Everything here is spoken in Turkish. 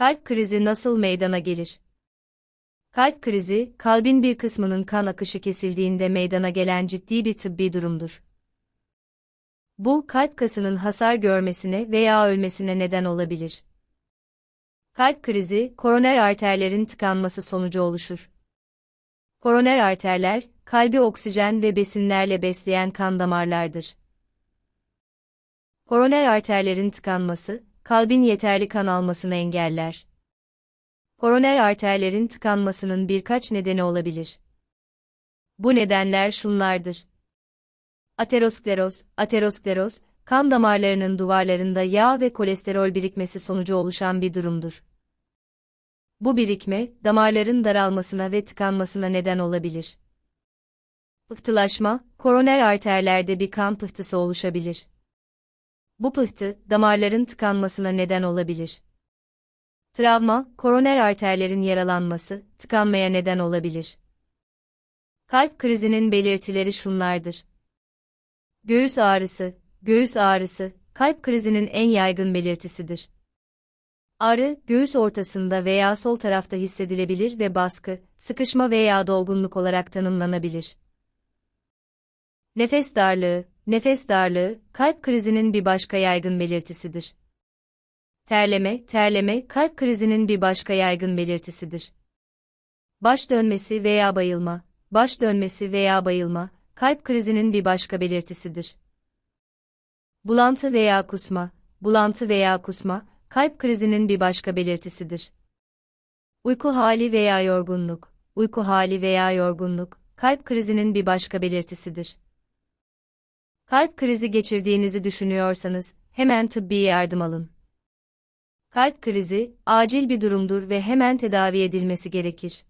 Kalp krizi nasıl meydana gelir? Kalp krizi, kalbin bir kısmının kan akışı kesildiğinde meydana gelen ciddi bir tıbbi durumdur. Bu, kalp kasının hasar görmesine veya ölmesine neden olabilir. Kalp krizi, koroner arterlerin tıkanması sonucu oluşur. Koroner arterler, kalbi oksijen ve besinlerle besleyen kan damarlardır. Koroner arterlerin tıkanması, kalbin yeterli kan almasını engeller. Koroner arterlerin tıkanmasının birkaç nedeni olabilir. Bu nedenler şunlardır. Ateroskleroz, ateroskleroz, kan damarlarının duvarlarında yağ ve kolesterol birikmesi sonucu oluşan bir durumdur. Bu birikme, damarların daralmasına ve tıkanmasına neden olabilir. Pıhtılaşma, koroner arterlerde bir kan pıhtısı oluşabilir. Bu pıhtı, damarların tıkanmasına neden olabilir. Travma, koroner arterlerin yaralanması, tıkanmaya neden olabilir. Kalp krizinin belirtileri şunlardır. Göğüs ağrısı, göğüs ağrısı, kalp krizinin en yaygın belirtisidir. Ağrı, göğüs ortasında veya sol tarafta hissedilebilir ve baskı, sıkışma veya dolgunluk olarak tanımlanabilir. Nefes darlığı, nefes darlığı, kalp krizinin bir başka yaygın belirtisidir. Terleme, terleme, kalp krizinin bir başka yaygın belirtisidir. Baş dönmesi veya bayılma, baş dönmesi veya bayılma, kalp krizinin bir başka belirtisidir. Bulantı veya kusma, bulantı veya kusma, kalp krizinin bir başka belirtisidir. Uyku hali veya yorgunluk, uyku hali veya yorgunluk, kalp krizinin bir başka belirtisidir. Kalp krizi geçirdiğinizi düşünüyorsanız, hemen tıbbi yardım alın. Kalp krizi, acil bir durumdur ve hemen tedavi edilmesi gerekir.